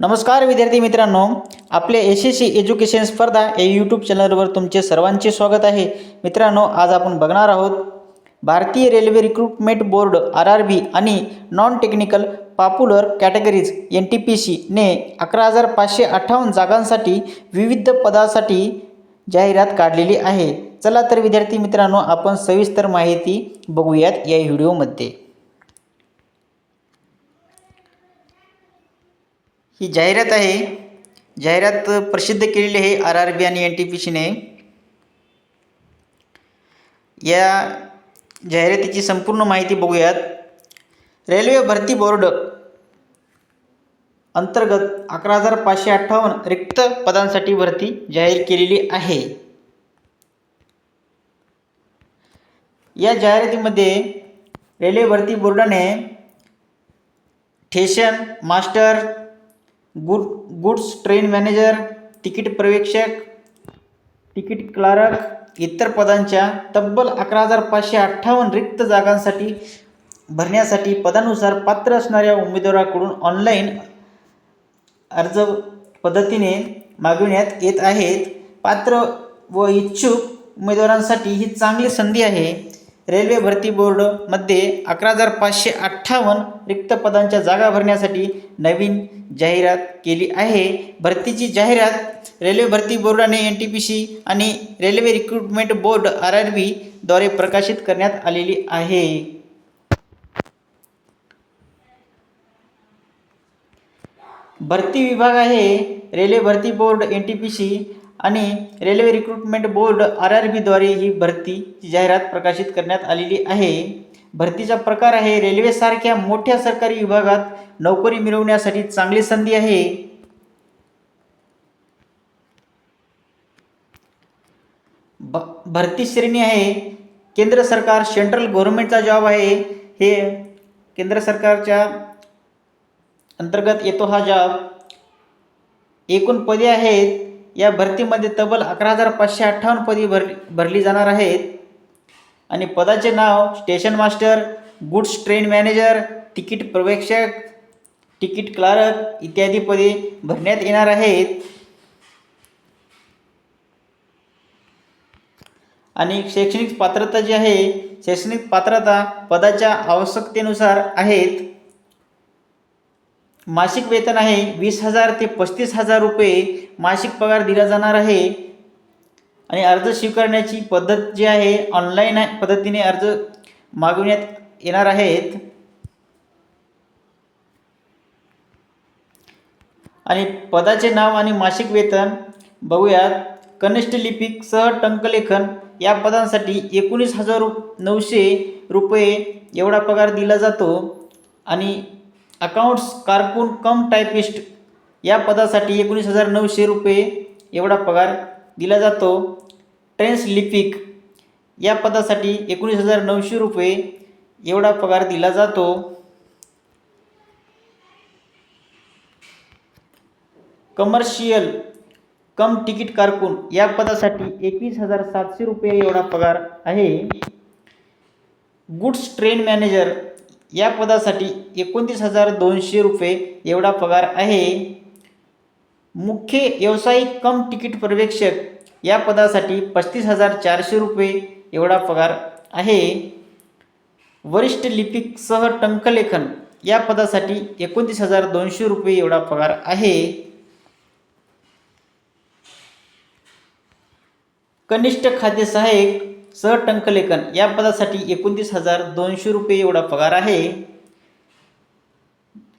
नमस्कार विद्यार्थी मित्रांनो आपले एस एस सी एज्युकेशन स्पर्धा या यूट्यूब चॅनलवर तुमचे सर्वांचे स्वागत आहे. मित्रांनो आज आपण बघणार आहोत भारतीय railway recruitment board R R B आणि non technical popular categories N T P सीने अकरा हजार पाचशे अठ्ठावन्न जागांसाठी विविध पदासाठी जाहिरात काढलेली आहे. चला तर विद्यार्थी मित्रांनो आपण सविस्तर माहिती बघूयात या व्हिडिओमध्ये ही जाहिरात आहे. जाहिरात प्रसिद्ध केलेली आहे आर आर बी आणि एन टी पी सीने. या जाहिरातीची संपूर्ण माहिती बघूयात. रेल्वे भरती बोर्ड अंतर्गत अकरा हजार पाचशे अठ्ठावन्न रिक्त पदांसाठी भरती जाहीर केलेली आहे. या जाहिरातीमध्ये रेल्वे भरती बोर्डाने station master good goods train manager ticket पर्यवेक्षक तिकीट क्लार्क इतर पदांच्या तब्बल अकरा हजार पाचशे अठ्ठावन्न रिक्त जागांसाठी भरण्यासाठी पदानुसार पात्र असणाऱ्या उमेदवाराकडून ऑनलाईन अर्ज पद्धतीने मागविण्यात येत आहेत. पात्र व इच्छुक उमेदवारांसाठी ही चांगली संधी आहे. रेल्वे भरती बोर्डमध्ये अकरा हजार पाचशे अठ्ठावन्न रिक्त पदांच्या जागा भरण्यासाठी नवीन जाहिरात केली आहे. भरतीची जाहिरात रेल्वे भरती बोर्डाने एन टी पी सी आणि railway recruitment board R R बीद्वारे प्रकाशित करण्यात आलेली आहे. भरती विभाग आहे. रेल्वे भरती board N T P C आणि railway recruitment board R R बीद्वारे ही भरतीची जाहिरात प्रकाशित करण्यात आलेली आहे. भरतीचा प्रकार आहे रेल्वेसारख्या मोठ्या सरकारी विभागात नोकरी मिळवण्यासाठी चांगली संधी आहे. ब भरती श्रेणी आहे. केंद्र सरकार सेंट्रल गव्हर्नमेंटचा जॉब आहे. हे केंद्र सरकारच्या अंतर्गत येतो हा जॉब. एकूण पदे आहेत या भरतीमध्ये तब्बल अकरा हजार पाचशे अठ्ठावन्न पदी भर भरली जाणार आहेत. आणि पदाचे नाव station master goods train manager ticket प्रवेक्षक ticket clerk इत्यादी पदे भरण्यात येणार आहेत. आणि शैक्षणिक पात्रता जी आहे शैक्षणिक पात्रता पदाच्या आवश्यकतेनुसार आहेत. मासिक वेतन आहे वीस हजार ते पस्तीस हजार रुपये मासिक पगार दिला जाणार आहे. आणि अर्ज स्वीकारण्याची पद्धत जी आहे ऑनलाईन पद्धतीने अर्ज मागविण्यात येणार आहेत. आणि पदाचे नाव आणि मासिक वेतन बघूयात. कनिष्ठ लिपिक सह टंकलेखन या पदांसाठी एकोणीस हजार रु नऊशे रुपये एवढा पगार दिला जातो. आणि अकाउंट्स कारकून कम टायपिस्ट या पदासाठी एकोणीस हजार नऊशे रुपये एवढा पगार दिला जातो. ट्रेन्स लिपिक या पदासाठी एकोणीस हजार नऊशे रुपये एवढा पगार दिला जातो. कमर्शियल कम तिकीट कारकून या पदासाठी एकवीस हजार सातशे रुपये एवढा पगार आहे. गुड्स ट्रेन मॅनेजर या पदासाठी एकोणतीस हजार दोनशे रुपये एवढा पगार आहे. मुख्य व्यावसायिक कम तिकीट पर्यवेक्षक या पदासाठी पस्तीस हजार चारशे रुपये एवढा पगार आहे. वरिष्ठ लिपिक सह टंकलेखन या पदासाठी एकोणतीस हजार दोनशे रुपये एवढा पगार आहे. कनिष्ठ खाद्य सहाय्यक सह टंकलेखन या पदासाठी एकोणतीस हजार दोनशे रुपये एवढा पगार आहे.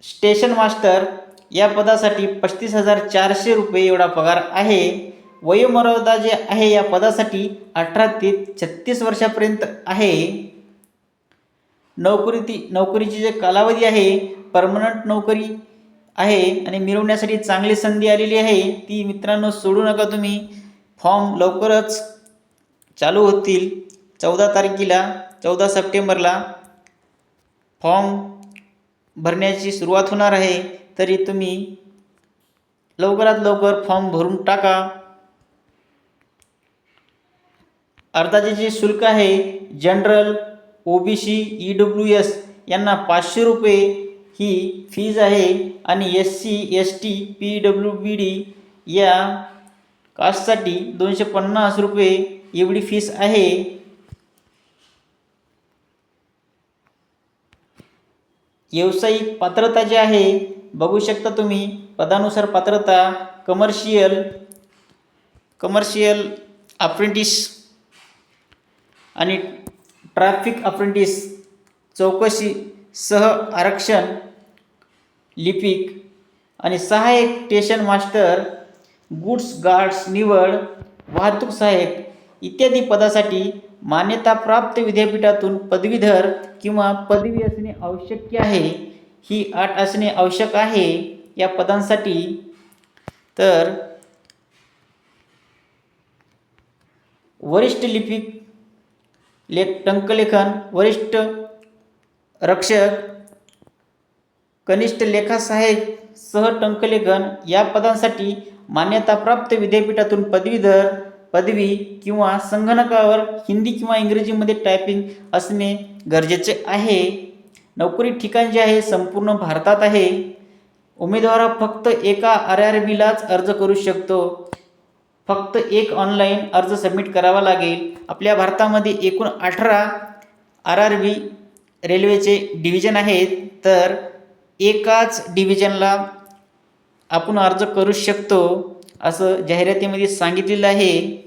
स्टेशन मास्टर या पदासाठी पस्तीस हजार चारशे रुपये एवढा पगार आहे. वयोमर्यादा जे आहे या पदासाठी अठरा ते छत्तीस वर्षापर्यंत आहे. नोकरी ती नोकरीची जे कालावधी आहे परमनंट नोकरी आहे आणि मिळवण्यासाठी चांगली संधी आलेली आहे ती मित्रांनो सोडू नका तुम्ही. फॉर्म लवकरच चालू होतील चौदा तारखेला चौदा सप्टेंबरला. फॉर्म भरण्याची सुरुवात होणार आहे तरी तुम्ही लवकरात लवकर फॉर्म भरून टाका. अर्जाचे जे शुल्क आहे general O B C E W S यांना पाचशे रुपये ही फीज आहे आणि S C S T P W B D या कास्टसाठी दोनशे पन्नास रुपये एवढी फीस आहे. व्यावसायिक पात्रता जी आहे बघू शकता तुम्ही पदानुसार पात्रता कमर्शियल कमर्शियल अप्रेंटिस आणि ट्रॅफिक अप्रेंटिस चौकशी सह आरक्षण लिपिक आणि सहाय्यक स्टेशन मास्टर गुड्स गार्ड्स निवड वाहतूक सहाय्यक इत्यादी पदासाठी मान्यताप्राप्त विद्यापीठातून पदवीधर किंवा पदवी असणे आवश्यक आहे. ही अट असणे आवश्यक आहे या पदांसाठी. तर वरिष्ठ लिपिक लेख टंकलेखन वरिष्ठ रक्षक कनिष्ठ लेखा सह टंकलेखन या पदांसाठी मान्यताप्राप्त विद्यापीठातून पदवीधर पदवी किंवा संगणकावर हिंदी किंवा इंग्रजीमध्ये टायपिंग असणे गरजेचे आहे. नोकरी ठिकाण जे आहे संपूर्ण भारतात आहे. उमेदवार फक्त एका आर आर बीलाच अर्ज करू शकतो. फक्त एक ऑनलाईन अर्ज सबमिट करावा लागेल. आपल्या भारतामध्ये एकूण अठरा आर आर बी रेल्वेचे डिव्हिजन आहेत. तर एकाच डिव्हिजनला आपण अर्ज करू शकतो. असं जाहिरातीमध्ये सांगितलेलं आहे.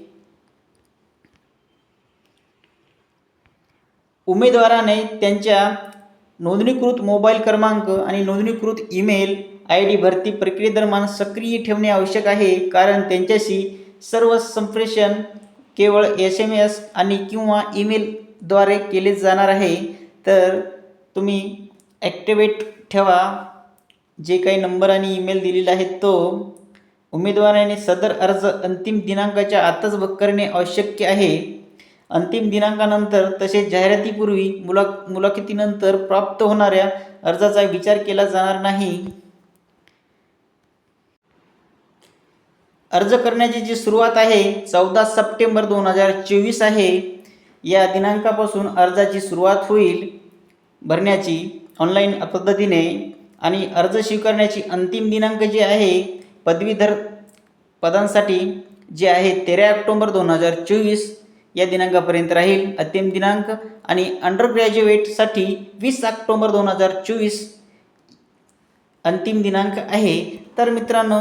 उमेदवाराने त्यांच्या नोंदणीकृत मोबाईल क्रमांक आणि नोंदणीकृत ईमेल आय डी भरती प्रक्रियेदरम्यान सक्रिय ठेवणे आवश्यक आहे कारण त्यांच्याशी सर्व संप्रेषण केवळ एस एम एस आणि किंवा ईमेलद्वारे केले जाणार आहे. तर तुम्ही ॲक्टिवेट ठेवा. जे काही नंबर आणि ईमेल दिलेला आहे तो उमेदवाराने सदर अर्ज अंतिम दिनांकाच्या आतच ब- करणे आवश्यक आहे. अंतिम दिनांकानंतर तसेच जाहिरातीपूर्वी मुला मुलाखतीनंतर प्राप्त होणाऱ्या अर्जाचा विचार केला जाणार नाही. अर्ज करण्याची जी सुरुवात आहे चौदा सप्टेंबर दोन हजार चोवीस आहे. या दिनांकापासून अर्जाची सुरुवात होईल. भरण्याची ऑनलाईन पद्धतीने आणि अर्ज स्वीकारण्याची अंतिम दिनांक जे आहे पदवीधर पदांसाठी जे आहे तेरा ऑक्टोंबर दोन हजार चोवीस या दिनांकापर्यंत राहील. अंतिम दिनांक आणि अंडर ग्रॅज्युएटसाठी वीस ऑक्टोंबर दोन हजार चोवीस अंतिम दिनांक आहे. तर मित्रांनो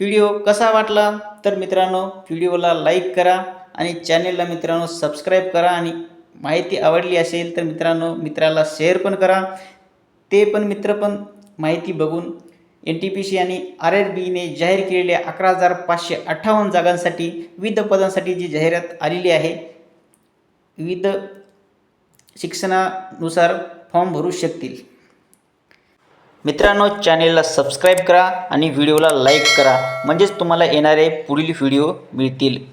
व्हिडिओ कसा वाटला? तर मित्रांनो व्हिडिओला लाईक करा आणि चॅनेलला मित्रांनो सबस्क्राईब करा आणि माहिती आवडली असेल तर मित्रांनो मित्राला शेअर पण करा. ते पण मित्र पण माहिती बघून एन टी पी सी आणि आर आर बीने जाहीर केलेल्या अकरा हजार पाचशे अठ्ठावन्न जागांसाठी विविध पदांसाठी जी जाहिरात आलेली आहे विविध शिक्षणानुसार फॉर्म भरू शकतील. मित्रांनो चॅनेलला सबस्क्राईब करा आणि व्हिडिओला लाईक करा. म्हणजेच तुम्हाला येणारे पुढील व्हिडिओ मिळतील.